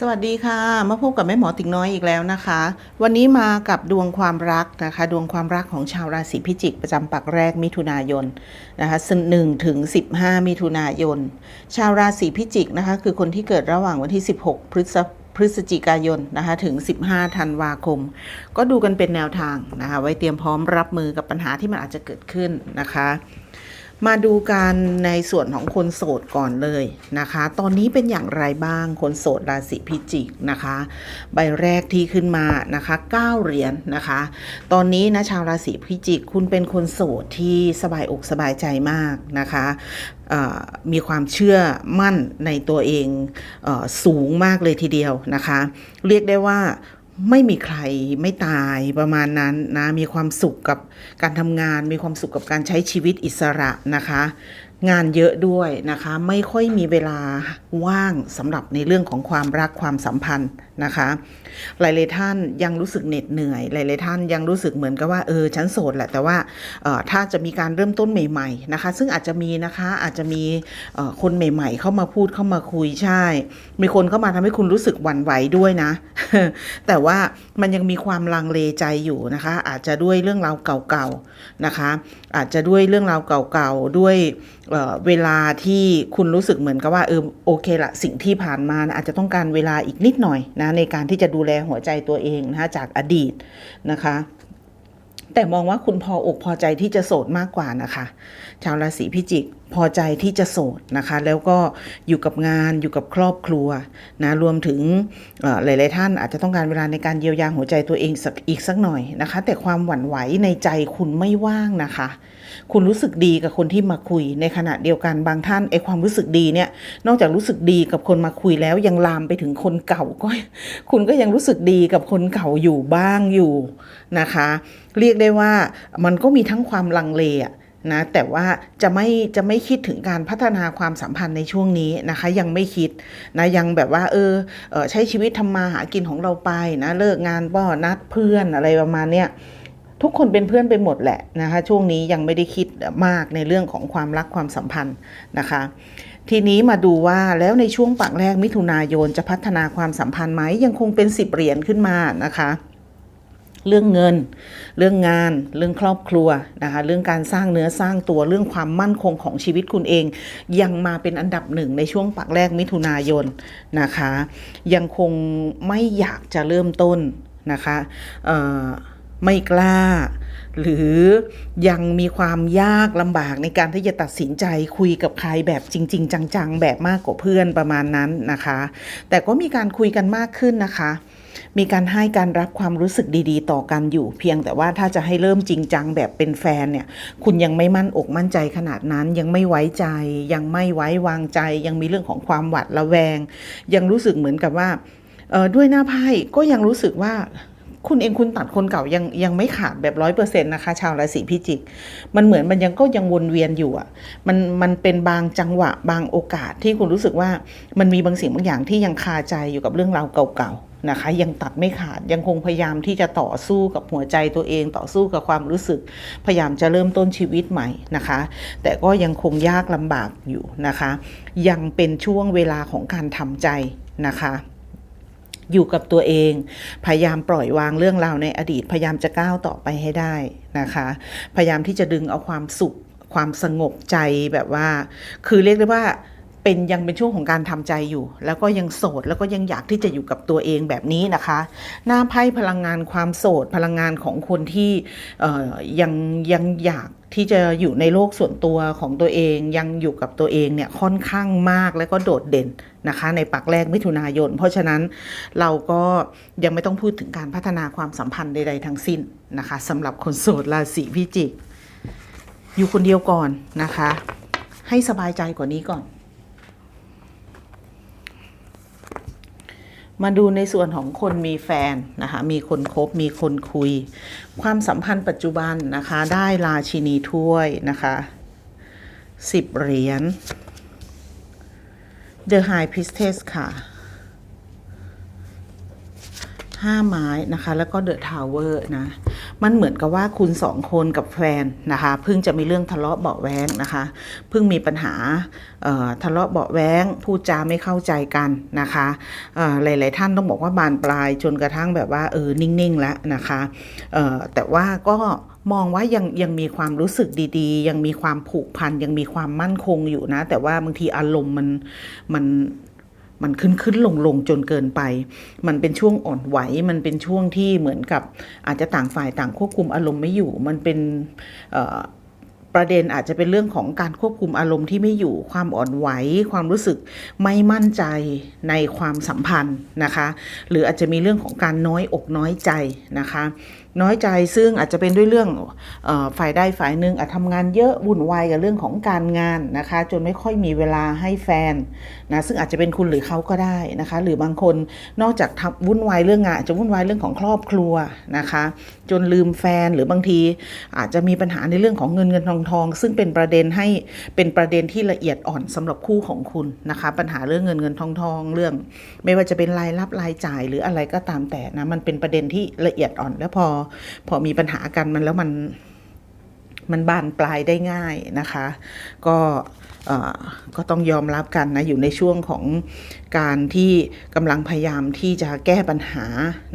สวัสดีค่ะ มาพบกับแม่หมอติ๋งน้อยอีกแล้วนะคะ วันนี้มากับดวงความรักนะคะ ดวงความรักของชาวราศีพิจิก ประจำปักแรกมิถุนายนนะคะหนึ่งถึง15มิถุนายน ชาวราศีพิจิกนะคะ คือคนที่เกิดระหว่างวันที่ 16 พฤษพฤศจิกายนนะคะถึง 15 ธันวาคม ก็ดูกันเป็นแนวทางนะคะ ไว้เตรียมพร้อมรับมือกับปัญหาที่มันอาจจะเกิดขึ้นนะคะ มาดูการในส่วนของคนโสดก่อนเลยนะคะ ตอนนี้เป็นอย่างไรบ้างคนโสดราศีพิจิกนะคะ ใบแรกที่ขึ้นมานะคะ9เหรียญนนะคะ ตอนนี้นะชาวราศีพิจิก คุณเป็นคนโสดที่สบายอกสบายใจมากนะคะมีความเชื่อมั่นในตัวเองอสูงมากเลยทีเดียวนะคะ เรียกได้ว่า ไม่มีใครไม่ตายประมาณนั้นนะ มีความสุขกับการทำงาน มีความสุขกับการใช้ชีวิตอิสระนะคะ งานเยอะด้วยนะคะ ไม่ค่อยมีเวลาว่างสำหรับในเรื่องของความรักความสัมพันธ์นะคะ หลายๆท่านยังรู้สึกเหน็ดเหนื่อย หลายๆท่านยังรู้สึกเหมือนกับว่าเออฉันโสดแหละแต่ว่าออถ้าจะมีการเริ่มต้นใหม่ ๆนะคะ ซึ่งอาจจะมีนะคะอาจจะมีเอ่อคนใหม่ ๆ เข้ามาพูดเข้ามาคุยใช่ มีคนเข้ามาทำให้คุณรู้สึกหวั่นไหวด้วยนะ แต่ว่ามันยังมีความลังเลใจอยู่นะคะ อาจจะด้วยเรื่องราวเก่าๆนะคะ อาจจะด้วยเรื่องราวเก่าๆด้วยเเวลาที่คุณรู้สึกเหมือนกับว่าเออโอเคละสิ่งที่ผ่านมานะอาจจะต้องการเวลาอีกนิดหน่อยนะในการที่จะดูแลหัวใจตัวเองนะคะจากอดีตนะคะแต่มองว่าคุณพออกพอใจที่จะโสดมากกว่านะคะ ชาวราศีพิจิก พอใจที่จะโสดนะคะ แล้วก็อยู่กับงานอยู่กับครอบครัวนะรวมถึงหลาย ๆ ท่านอาจจะต้องการเวลาในการเยียวยาหัวใจตัวเองสักอีกสักหน่อยนะคะ แต่ความหวั่นไหวในใจคุณไม่ว่างนะคะ คุณรู้สึกดีกับคนที่มาคุยในขณะเดียวกันบางท่านไอความรู้สึกดีเนี่ยนอกจากรู้สึกดีกับคนมาคุยแล้วยังลามไปถึงคนเก่าก็ คุณก็ยังรู้สึกดีกับคนเก่าอยู่บ้างอยู่นะคะ เรียกได้ว่ามันก็มีทั้งความลังเลอะ นะแต่ว่าจะไม่จะไม่คิดถึงการพัฒนาความสัมพันธ์ในช่วงนี้นะคะ ยังไม่คิดนะยังแบบว่าเออเออใช้ชีวิตทำมาหากินของเราไปนะเลิกงานก็นัดเพื่อนอะไรประมาณเนี้ยทุกคนเป็นเพื่อนไปหมดแหละนะคะ ช่วงนี้ยังไม่ได้คิดมากในเรื่องของความรักความสัมพันธ์นะคะ ทีนี้มาดูว่าแล้วในช่วงปักแรกมิถุนายนจะพัฒนาความสัมพันธ์ไหมยังคงเป็นสิบเหรียญขึ้นมานะคะ เรื่องเงิน เรื่องงาน เรื่องครอบครัวนะคะ เรื่องการสร้างเนื้อสร้างตัว เรื่องความมั่นคงของชีวิตคุณเอง ยังมาเป็นอันดับหนึ่งในช่วงปักแรกมิถุนายนนะคะ ยังคงไม่อยากจะเริ่มต้นนะคะไม่กล้า หรือยังมีความยากลำบากในการที่จะตัดสินใจคุยกับใครแบบจริง ๆ จัง ๆ แบบมากกว่าเพื่อนประมาณนั้นนะคะ แต่ก็มีการคุยกันมากขึ้นนะคะ มีการให้การรับความรู้สึกดีๆ ต่อกันอยู่ เพียงแต่ว่าถ้าจะให้เริ่มจริงจังแบบเป็นแฟนเนี่ย คุณยังไม่มั่นอกมั่นใจขนาดนั้น ยังไม่ไว้ใจ ยังไม่ไว้วางใจ ยังมีเรื่องของความหวาดระแวง ยังรู้สึกเหมือนกับว่าด้วยหน้าไพ่ก็ยังรู้สึกว่าคุณเองคุณตัดคนเก่ายังยังไม่ขาดแบบร้อยเปอร์เซ็นต์นะคะ ชาวราศีพิจิก มันเหมือนมันยังก็ยังวนเวียนอยู่อะมันมันเป็นบางจังหวะบางโอกาสที่คุณรู้สึกว่ามันมีบางสิ่งบางอย่างที่ยังคาใจอยู่กับเรื่องราวเก่าๆ นะคะยังตัดไม่ขาดยังคงพยายามที่จะต่อสู้กับหัวใจตัวเองต่อสู้กับความรู้สึก พยายามจะเริ่มต้นชีวิตใหม่นะคะ แต่ก็ยังคงยากลำบากอยู่นะคะ ยังเป็นช่วงเวลาของการทำใจนะคะอยู่กับตัวเอง พยายามปล่อยวางเรื่องราวในอดีต พยายามจะก้าวต่อไปให้ได้นะคะ พยายามที่จะดึงเอาความสุข ความสงบใจแบบว่า คือเรียกได้ว่า เป็นยังเป็นช่วงของการทำใจอยู่ แล้วก็ยังโสดแล้วก็ยังอยากที่จะอยู่กับตัวเองแบบนี้นะคะ หน้าไพ่พลังงานความโสด พลังงานของคนที่ยังยังอยากที่จะอยู่ในโลกส่วนตัวของตัวเองยังอยู่กับตัวเองเนี่ยค่อนข้างมากแล้วก็โดดเด่นนะคะ ในปักแรกมิถุนายน เพราะฉะนั้นเราก็ยังไม่ต้องพูดถึงการพัฒนาความสัมพันธ์ใดๆทั้งสิ้นนะคะสำหรับคนโสดราศีพิจิก อยู่คนเดียวก่อนนะคะ ให้สบายใจกว่านี้ก่อน มาดูในส่วนของคนมีแฟนนะคะ มีคนคบ มีคนคุย ความสัมพันธ์ปัจจุบันนะคะ ได้ราชินีถ้วยนะคะสิบเหรียญ The High Priestess ค่ะ ห้าไม้นะคะ แล้วก็ The Tower นะ มันเหมือนกับว่าคุณสองคนกับแฟนนะคะ เพิ่งจะมีเรื่องทะเลาะเบาแว้งนะคะ เพิ่งมีปัญหาทะเลาะเบาแว้งพูดจาไม่เข้าใจกันนะคะหลาย ๆ ท่านต้องบอกว่าบานปลายจนกระทั่งแบบว่าเออนิ่ง ๆ แล้วนะคะแต่ว่าก็มองว่ายังยังมีความรู้สึกดีๆ ยังมีความผูกพันยังมีความมั่นคงอยู่นะ แต่ว่าบางทีอารมณ์มันมัน มันขึ้นขึ้นลงลงจนเกินไป มันเป็นช่วงอ่อนไหว มันเป็นช่วงที่เหมือนกับอาจจะต่างฝ่ายต่างควบคุมอารมณ์ไม่อยู่ มันเป็นประเด็นอาจจะเป็นเรื่องของการควบคุมอารมณ์ที่ไม่อยู่ความอ่อนไหว ความรู้สึกไม่มั่นใจในความสัมพันธ์นะคะ หรืออาจจะมีเรื่องของการน้อยอกน้อยใจนะคะ น้อยใจซึ่งอาจจะเป็นด้วยเรื่องออฝ่ายใดฝ่ายหนึ่งอาจทำงานเยอะวุ่นวายกับเรื่องของการงานนะคะ จนไม่ค่อยมีเวลาให้แฟนนะซึ่งอาจจะเป็นคุณหรือเขาก็ได้นะคะ หรือบางคนนอกจากวุ่นวายเรื่องงานอาจจะวุ่นวายเรื่องของครอบครัวนะคะ จนลืมแฟนหรือบางที อาจจะมีปัญหาในเรื่องของเงินเงินทองทอง ซึ่งเป็นประเด็นให้เป็นประเด็นที่ละเอียดอ่อนสำหรับคู่ของคุณนะคะ ปัญหาเรื่องเงินเงินทองทองเรื่อง ไม่ว่าจะเป็นรายรับรายจ่ายหรืออะไรก็ตามแต่นะมันเป็นประเด็นที่ละเอียดอ่อนแล้วพอพอมีปัญหากันมันแล้วมันมันบานปลายได้ง่ายนะคะ ก็ก็ต้องยอมรับกันนะ อยู่ในช่วงของการที่กำลังพยายามที่จะแก้ปัญหา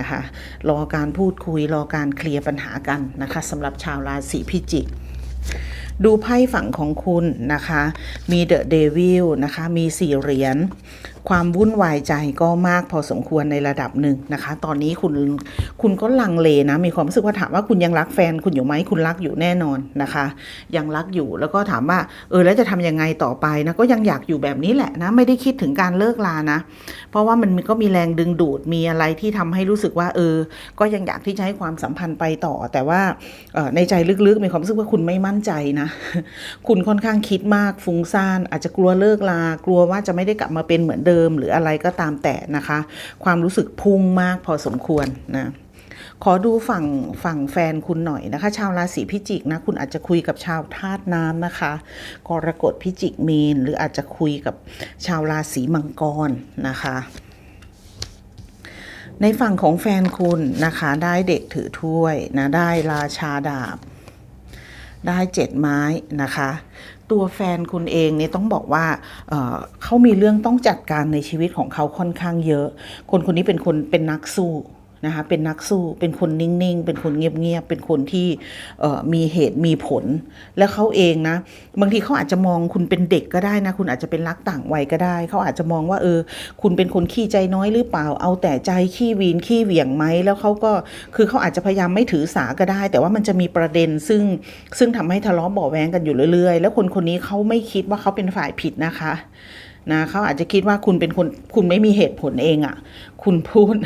นะคะ รอการพูดคุย รอการเคลียร์ปัญหากันนะคะสำหรับชาวราศีพิจิกดูไพ่ฝั่งของคุณนะคะ มีเดอะเดวิลนะคะ มีสี่เหรียญ ความวุ่นวายใจก็มากพอสมควรในระดับหนึ่งนะคะ ตอนนี้คุณคุณก็ลังเลนะ มีความรู้สึกว่าถามว่าคุณยังรักแฟนคุณอยู่ไหมคุณรักอยู่แน่นอนนะคะ ยังรักอยู่แล้วก็ถามว่า เออแล้วจะทำยังไงต่อไปนะก็ยังอยากอยู่แบบนี้แหละนะ ไม่ได้คิดถึงการเลิกลานะ เพราะว่ามันก็มีแรงดึงดูดมีอะไรที่ทำให้รู้สึกว่า เออ ก็ยังอยากที่จะให้ความสัมพันธ์ไปต่อ แต่ว่าออในใจลึกๆมีความรู้สึกว่าคุณไม่มั่นใจนะคุณค่อนข้างคิดมากฟุ้งซ่าน อาจจะกลัวเลิกลา กลัวว่าจะไม่ได้กลับมาเป็นเหมือนเดิม หรืออะไรก็ตามแต่นะคะ ความรู้สึกพุ่งมากพอสมควรนะขอดูฝั่งฝั่งแฟนคุณหน่อยนะคะ ชาวราศีพิจิกนะ คุณอาจจะคุยกับชาวธาตุน้ำนะคะกรกฎพิจิกมีน หรืออาจจะคุยกับชาวราศีมังกรนะคะ ในฝั่งของแฟนคุณนะคะ ได้เด็กถือถ้วยนะ ได้ราชาดาบ ได้เจ็ดไม้นะคะ ตัวแฟนคุณเองเนี่ยต้องบอกว่าเเขามีเรื่องต้องจัดการในชีวิตของเขาค่อนข้างเยอะ คนคนนี้เป็นคนเป็นนักสู้ นะคะเป็นนักสู้เป็นคนนิ่งๆ เป็นคนเงียบๆเป็นคนที่มีเหตุมีผล แล้วเขาเองนะบางทีเขาอาจจะมองคุณเป็นเด็กก็ได้นะ คุณอาจจะเป็นรักต่างวัยก็ได้ เขาอาจจะมองว่าเออ คุณเป็นคนขี้ใจน้อยหรือเปล่า เอาแต่ใจขี้วีนขี้เหวี่ยงไหมแล้วเขาก็คือเขาอาจจะพยายามไม่ถือสาก็ได้ แต่ว่ามันจะมีประเด็นซึ่งซึ่งทำให้ทะเลาะเบาแวงกันอยู่เรื่อยๆ แล้วคนคนนี้เขาไม่คิดว่าเขาเป็นฝ่ายผิดนะคะ นะเขาอาจจะคิดว่าคุณเป็นคนคุณไม่มีเหตุผลเองอะ่ะ คุณพูด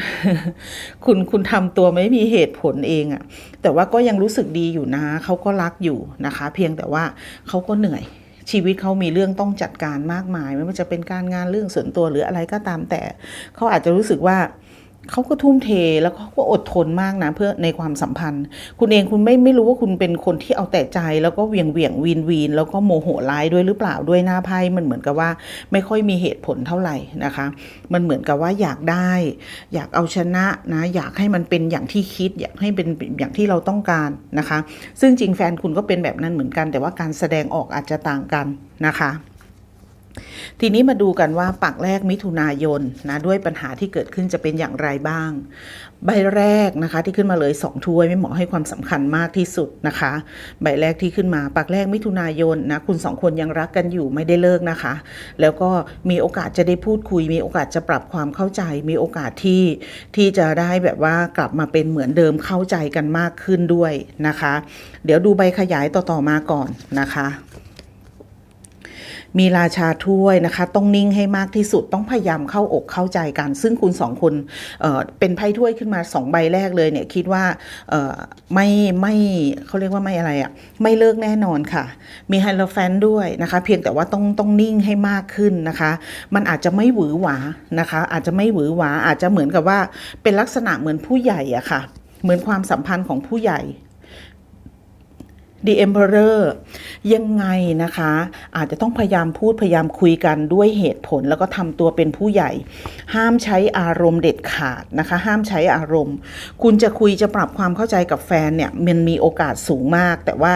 คุณคุณทำตัวไม่มีเหตุผลเองอะ่ะ แต่ว่าก็ยังรู้สึกดีอยู่นะเขาก็รักอยู่นะคะ เพียงแต่ว่าเขาก็เหนื่อยชีวิตเขามีเรื่องต้องจัดการมากมาย ไม่ว่าจะเป็นการงานเรื่องส่วนตัวหรืออะไรก็ตามแต่เขาอาจจะรู้สึกว่า เขาก็ทุ่มเทแล้วเขาก็อดทนมากนะเพื่อในความสัมพันธ์ คุณเองคุณไม่ไม่รู้ว่าคุณเป็นคนที่เอาแต่ใจแล้วก็เหวียงเหวียงวีนวีนแล้วก็โมโหร้ายด้วยหรือเปล่าด้วยหน้าไพ่มันเหมือนกับว่าไม่ค่อยมีเหตุผลเท่าไหร่นะคะ มันเหมือนกับว่าอยากได้ อยากเอาชนะนะอยากให้มันเป็นอย่างที่คิด อยากให้เป็นอย่างที่เราต้องการนะคะ ซึ่งจริงแฟนคุณก็เป็นแบบนั้นเหมือนกัน แต่ว่าการแสดงออกอาจจะต่างกันนะคะ ทีนี้มาดูกันว่าปักแรกมิถุนายนนะด้วยปัญหาที่เกิดขึ้นจะเป็นอย่างไรบ้าง ใบแรกนะคะที่ขึ้นมาเลย 2 ถ้วยไม่เหมาะให้ความสำคัญมากที่สุดนะคะ ใบแรกที่ขึ้นมาปักแรกมิถุนายนนะคุณสองคนยังรักกันอยู่ไม่ได้เลิกนะคะ แล้วก็มีโอกาสจะได้พูดคุย มีโอกาสจะปรับความเข้าใจ มีโอกาสที่ที่จะได้แบบว่ากลับมาเป็นเหมือนเดิมเข้าใจกันมากขึ้นด้วยนะคะ เดี๋ยวดูใบขยายต่อๆมาก่อนนะคะ มีราชาถ้วยนะคะ ต้องนิ่งให้มากที่สุดต้องพยายามเข้าอกเข้าใจกัน ซึ่งคุณสองคนเเป็นไพ่ถ้วยขึ้นมาสองใบแรกเลยเนี่ยคิดว่าไม่ไม่เขาเรียกว่าไม่อะไรอะ่ะไม่เลิกแน่นอนค่ะ มีไฮโลแฟนด้วยนะคะ เพียงแต่ว่าต้องต้องนิ่งให้มากขึ้นนะคะ มันอาจจะไม่หวือหวานะคะ อาจจะไม่หวือหวาอาจจะเหมือนกับว่าเป็นลักษณะเหมือนผู้ใหญ่อะค่ะ เหมือนความสัมพันธ์ของผู้ใหญ่ The Emperor ยังไงนะคะ อาจจะต้องพยายามพูดพยายามคุยกันด้วยเหตุผล แล้วก็ทำตัวเป็นผู้ใหญ่ ห้ามใช้อารมณ์เด็ดขาดนะคะ ห้ามใช้อารมณ์ คุณจะคุยจะปรับความเข้าใจกับแฟนเนี่ยมันมีโอกาสสูงมาก แต่ว่า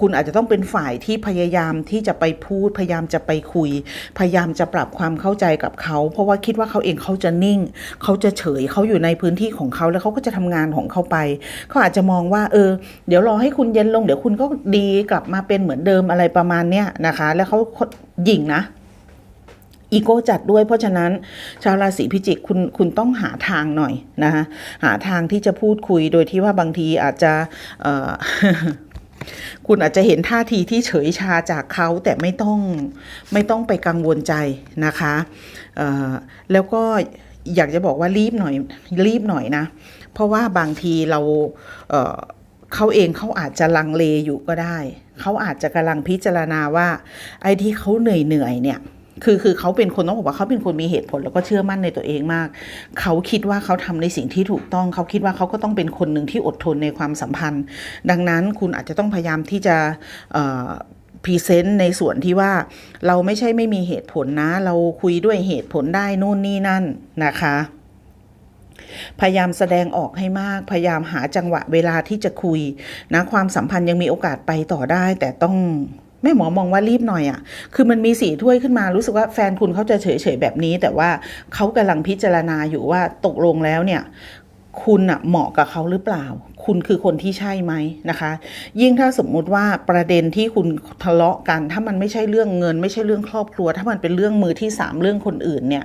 คุณอาจจะต้องเป็นฝ่ายที่พยายามที่จะไปพูด พยายามจะไปคุย พยายามจะปรับความเข้าใจกับเขา เพราะว่าคิดว่าเขาเองเขาจะนิ่ง เขาจะเฉยเขาอยู่ในพื้นที่ของเขาแล้วเขาก็จะทำงานของเขาไป เขาอาจจะมองว่า เออ เดี๋ยวรอให้คุณเย็นลง เดี๋ยวคุณก็ดีกลับมาเป็นเหมือนเดิมอะไรประมาณเนี้ยนะคะ แล้วเขาหยิ่งนะอีโก้จัดด้วยเพราะฉะนั้น ชาวราศีพิจิกคุณคุณต้องหาทางหน่อยนะคะหาทางที่จะพูดคุยโดยที่ว่าบางทีอาจจะเคุณอาจจะเห็นท่าทีที่เฉยชาจากเขาแต่ไม่ต้องไม่ต้องไปกังวลใจนะคะแล้วก็อยากจะบอกว่ารีบหน่อยรีบหน่อยนะ เพราะว่าบางทีเราเเขาเองเขาอาจจะลังเลอยู่ก็ได้ เขาอาจจะกำลังพิจารณาว่า ไอ้ที่เขาเหนื่อยเหนื่อยเนี่ย คือคือเขาเป็นคนต้องบอกว่าเขาเป็นคนมีเหตุผลแล้วก็เชื่อมั่นในตัวเองมาก เขาคิดว่าเขาทำในสิ่งที่ถูกต้อง เขาคิดว่าเขาก็ต้องเป็นคนหนึ่งที่อดทนในความสัมพันธ์ ดังนั้นคุณอาจจะต้องพยายามที่จะพรีเซนต์ในส่วนที่ว่าเราไม่ใช่ไม่มีเหตุผลนะ เราคุยด้วยเหตุผลได้นู่นนี่นั่นนะคะพยายามแสดงออกให้มาก พยายามหาจังหวะเวลาที่จะคุยนะความสัมพันธ์ยังมีโอกาสไปต่อได้ แต่ต้อง แม่หมอมองว่ารีบหน่อยอะ่ะ คือมันมีสีถ้วยขึ้นมารู้สึกว่าแฟนคุณเขาจะเฉยๆแบบนี้ แต่ว่าเขากำลังพิจารณาอยู่ว่าตกลงแล้วเนี่ย คุณอะเหมาะกับเขาหรือเปล่า คุณคือคนที่ใช่ไหมนะคะ ยิ่งถ้าสมมุติว่าประเด็นที่คุณทะเลาะกัน ถ้ามันไม่ใช่เรื่องเงิน ไม่ใช่เรื่องครอบครัว ถ้ามันเป็นเรื่องมือที่สามเรื่องคนอื่นเนี่ย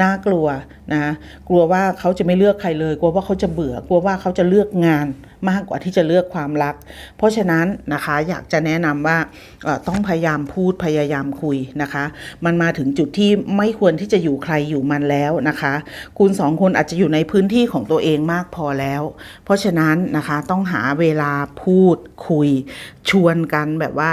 น่ากลัวนะกลัวว่าเขาจะไม่เลือกใครเลย กลัวว่าเขาจะเบื่อกลัวว่าเขาจะเลือกงานมากกว่าที่จะเลือกความรัก เพราะฉะนั้นนะคะอยากจะแนะนำว่าต้องพยายามพูดพยายามคุยนะคะ มันมาถึงจุดที่ไม่ควรที่จะอยู่ใครอยู่มันแล้วนะคะ คุณสองคนอาจจะอยู่ในพื้นที่ของตัวเองมากพอแล้ว เพราะฉะนั้นนะคะ ต้องหาเวลาพูดคุยชวนกันแบบว่า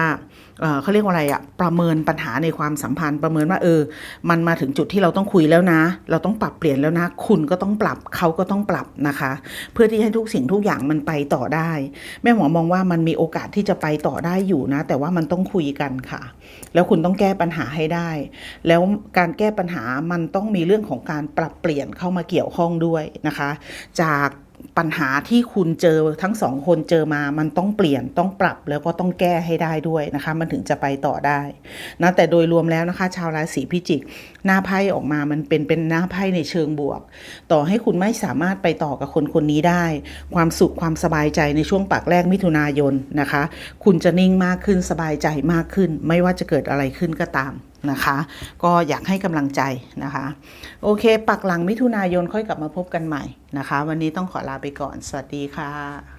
เอ่อเขาเรียกว่าอะไรอะประเมินปัญหาในความสัมพันธ์ประเมินว่าเออ มันมาถึงจุดที่เราต้องคุยแล้วนะ เราต้องปรับเปลี่ยนแล้วนะ คุณก็ต้องปรับเขาก็ต้องปรับนะคะ เพื่อที่ให้ทุกสิ่งทุกอย่างมันไปต่อได้ แม่หมอมองว่ามันมีโอกาสที่จะไปต่อได้อยู่นะ แต่ว่ามันต้องคุยกันค่ะ แล้วคุณต้องแก้ปัญหาให้ได้ แล้วการแก้ปัญหามันต้องมีเรื่องของการปรับเปลี่ยนเข้ามาเกี่ยวข้องด้วยนะคะ จาก ปัญหาที่คุณเจอทั้งสองคนเจอมา มันต้องเปลี่ยนต้องปรับแล้วก็ต้องแก้ให้ได้ด้วยนะคะ มันถึงจะไปต่อได้นะแต่โดยรวมแล้วนะคะ ชาวราศีพิจิก หน้าไพ่ออกมามันเป็นเป็นหน้าไพ่ในเชิงบวก ต่อให้คุณไม่สามารถไปต่อกับคนคนนี้ได้ ความสุขความสบายใจในช่วงปากแรกมิถุนายนนะคะ คุณจะนิ่งมากขึ้นสบายใจมากขึ้น ไม่ว่าจะเกิดอะไรขึ้นก็ตามนะคะ ก็อยากให้กำลังใจนะคะ โอเค ปักหลังมิถุนายนค่อยกลับมาพบกันใหม่นะคะ วันนี้ต้องขอลาไปก่อน สวัสดีค่ะ